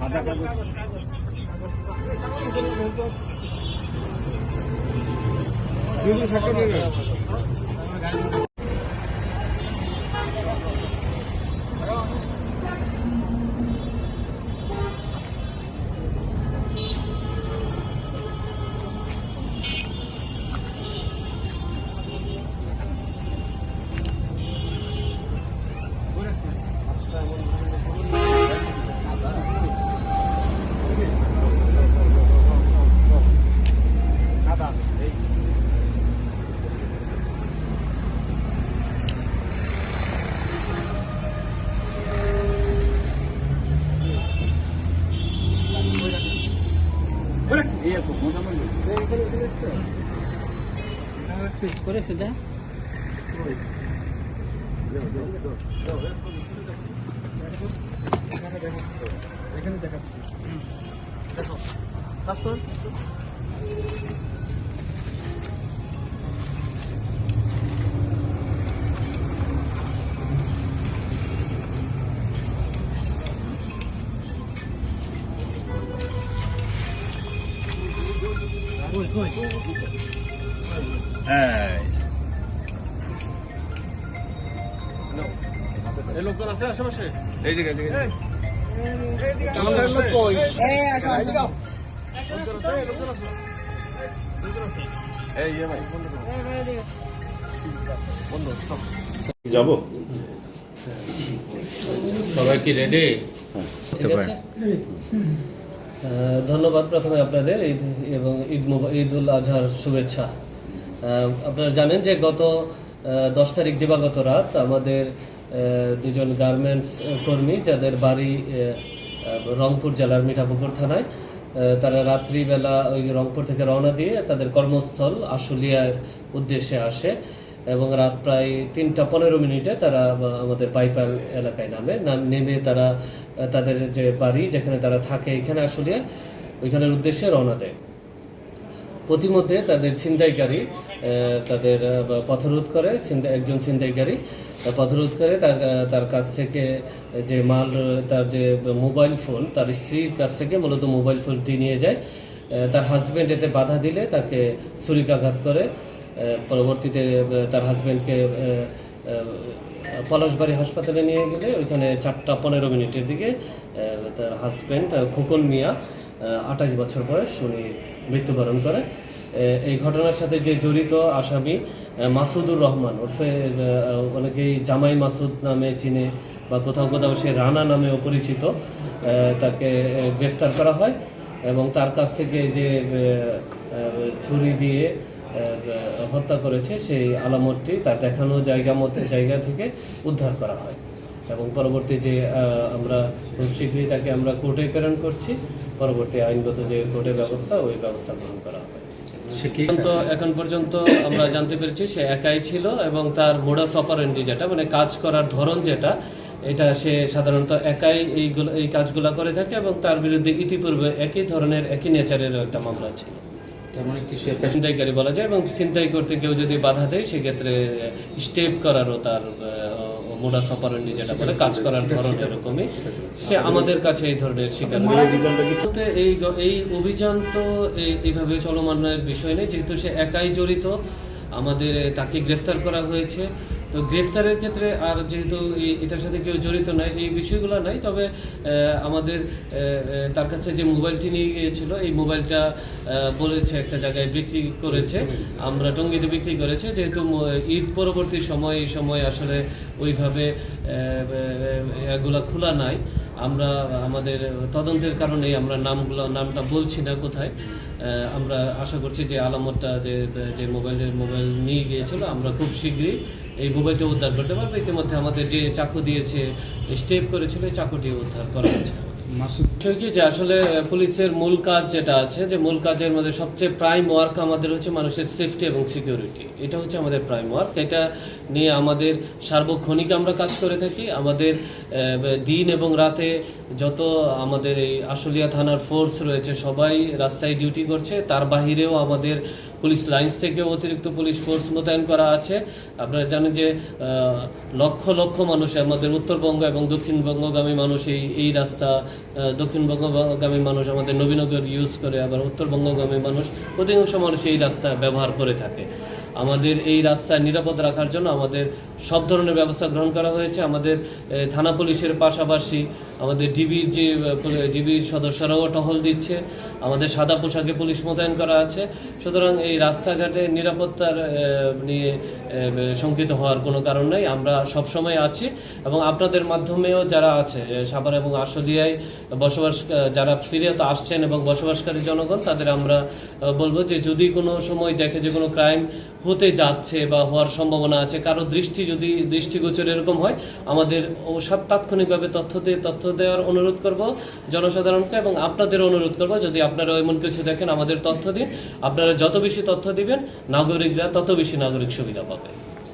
সাদা কাগজ দুটো সাক্ষর করেছে দেখো এখানে দেখাচ্ছি দেখো লোকজন আছে আশেপাশে এই দিকে যাব সবাই কি রেডি ঠিক আছে। ধন্যবাদ প্রথমে আপনাদের ঈদ এবং ঈদ ঈদ উল আজহার শুভেচ্ছা। আপনারা জানেন যে গত দশ তারিখ দিবাগত রাত আমাদের দুজন গার্মেন্টস কর্মী যাদের বাড়ি রংপুর জেলার মিঠাপুকুর থানায় তারা রাত্রিবেলা ওই রংপুর থেকে রওনা দিয়ে তাদের কর্মস্থল আশুলিয়ার উদ্দেশ্যে আসে। এবং রাত প্রায় তিনটা পনেরো মিনিটে তারা আমাদের পাইপাল এলাকায় নামে। নাম- তারা তাদের যে বাড়ি যেখানে তারা থাকে এখানে আসলে ওইখানের উদ্দেশ্যে রওনা দেয়। প্রতিমধ্যে তাদের ছিনতাইকারী তাদের পথরোধ করে একজন ছিনতাইকারী পথরোধ করে তার তার কাছ থেকে যে মাল, তার যে মোবাইল ফোন, তার স্ত্রীর কাছ থেকে মূলত মোবাইল ফোনটি নিয়ে যায়। তার হাজব্যান্ড এতে বাধা দিলে তাকে ছুরিকাঘাত করে। পরবর্তীতে তার হাজব্যান্ডকে পলাশবাড়ি হাসপাতালে নিয়ে গেলে ওইখানে চারটা পনেরো মিনিটের দিকে তার হাজব্যান্ড খোকন মিয়া আঠাশ বছর বয়স, উনি মৃত্যুবরণ করে। এই ঘটনার সাথে যে জড়িত আসামি মাসুদুর রহমান, ওরফে অনেকেই জামাই মাসুদ নামে চিনে বা কোথাও কোথাও সে রানা নামেও পরিচিত। তাকে গ্রেফতার করা হয় এবং তার কাছ থেকে যে ছুরি দিয়ে হত্যা করেছে সেই আলামতটি তার দেখানো জায়গা মতো জায়গা থেকে উদ্ধার করা হয়। এবং পরবর্তী যে আমরা খুব শীঘ্রই তাকে আমরা কোর্টে প্রেরণ করছি পরবর্তী আইনগত যে কোর্টের ব্যবস্থা ওই ব্যবস্থা গ্রহণ করা হবে। তো এখন পর্যন্ত আমরা জানতে পেরেছি সে একাই ছিল এবং তার মোডাস অপারেন্ডি যেটা মানে কাজ করার ধরন যেটা এটা সে সাধারণত একাই এইগুলো এই কাজগুলো করে থাকে এবং তার বিরুদ্ধে ইতিপূর্বে একই ধরনের একই নেচারের একটা মামলা ছিল। তার মানে কি সে ছিনতাইকারী বলা যায় এবং ছিনতাই করতে কেউ যদি বাধা দেয় সেক্ষেত্রে স্টেপ করারও তার মোডাস অপারেন্ডি যেটা বলে কাজ করার ধরন এরকমই। সে আমাদের কাছে এই ধরনের শিকার। এই এই অভিযান তো এই- এইভাবে চলমানের বিষয় নেই। যেহেতু সে একাই জড়িত আমাদের তাকে গ্রেফতার করা হয়েছে। তো গ্রেফতারের ক্ষেত্রে আর যেহেতু এটার সাথে কেউ জড়িত নয়, এই বিষয়গুলো নাই তবে আমাদের তার কাছে যে মোবাইলটি নিয়ে গিয়েছিল, এই মোবাইলটা বলেছে একটা জায়গায় বিক্রি করেছে। আমরা টঙ্গিতে বিক্রি করেছে, যেহেতু ঈদ পরবর্তী সময়, এই সময় আসলে ওইভাবে এগুলা খোলা নাই। আমরা, আমাদের তদন্তের কারণে আমরা নামগুলো, নামটা বলছি না কোথায়। আমরা আশা করছি যে আলামতটা যে যে মোবাইলের, মোবাইল নিয়ে গিয়েছিল, আমরা খুব শীঘ্রই এই মোবাইলটা উদ্ধার করতে পারবে? ইতিমধ্যে আমাদের যে চাকু দিয়েছে স্টেপ করেছিল এই চাকুটি উদ্ধার করা হয়েছে। কি যে আসলে পুলিশের মূল কাজ যেটা আছে যে মূল কাজের মধ্যে সবচেয়ে প্রাইম ওয়ার্ক আমাদের হচ্ছে মানুষের সেফটি এবং সিকিউরিটি এটা হচ্ছে আমাদের প্রাইম ওয়ার্ক এটা নিয়ে আমাদের সার্বক্ষণিক আমরা কাজ করে থাকি। আমাদের দিন এবং রাতে যত আমাদের এই আশুলিয়া থানার ফোর্স রয়েছে, সবাই রাস্তায় ডিউটি করছে। তার বাহিরেও আমাদের পুলিশ লাইন্স থেকে অতিরিক্ত পুলিশ ফোর্স মোতায়েন করা আছে। আপনারা জানেন যে লক্ষ লক্ষ মানুষ, আমাদের উত্তরবঙ্গ এবং দক্ষিণবঙ্গগামী মানুষ এই এই রাস্তা দক্ষিণবঙ্গগামী মানুষ, আমাদের নবীনগর ইউজ করে, আবার উত্তরবঙ্গগামী মানুষ, অধিকাংশ মানুষ এই রাস্তা ব্যবহার করে থাকে। আমাদের এই রাস্তা নিরাপদ রাখার জন্য আমাদের সব ধরনের ব্যবস্থা গ্রহণ করা হয়েছে। আমাদের থানা পুলিশের পাশাপাশি আমাদের ডিবির যে ডিবির সদস্যরাও টহল দিচ্ছে, আমাদের সাদা পোশাকে পুলিশ মোতায়েন করা আছে। সুতরাং এই রাস্তাঘাটে নিরাপত্তার নিয়ে শঙ্কিত হওয়ার কোনো কারণ নাই। আমরা সবসময় আছি এবং আপনাদের মাধ্যমেও যারা আছে সাভার এবং আশুলিয়ায় বসবাস যারা ফিরে তো আসছেন এবং বসবাসকারী জনগণ, তাদের আমরা বলব যে যদি কোনো সময় দেখে যে কোনো ক্রাইম হতে যাচ্ছে বা হওয়ার সম্ভাবনা আছে, কারও দৃষ্টি যদি দৃষ্টিগোচর এরকম হয়, আমাদের তাৎক্ষণিকভাবে তথ্য দিয়ে তথ্য দেওয়ার অনুরোধ করব, জনসাধারণকে এবং আপনাদের অনুরোধ করব, যদি আপনারা এমন কিছু দেখেন আমাদের তথ্য দিন। আপনারা যত বেশি তথ্য দিবেন, নাগরিকরা তত বেশি নাগরিক সুবিধা পাবে।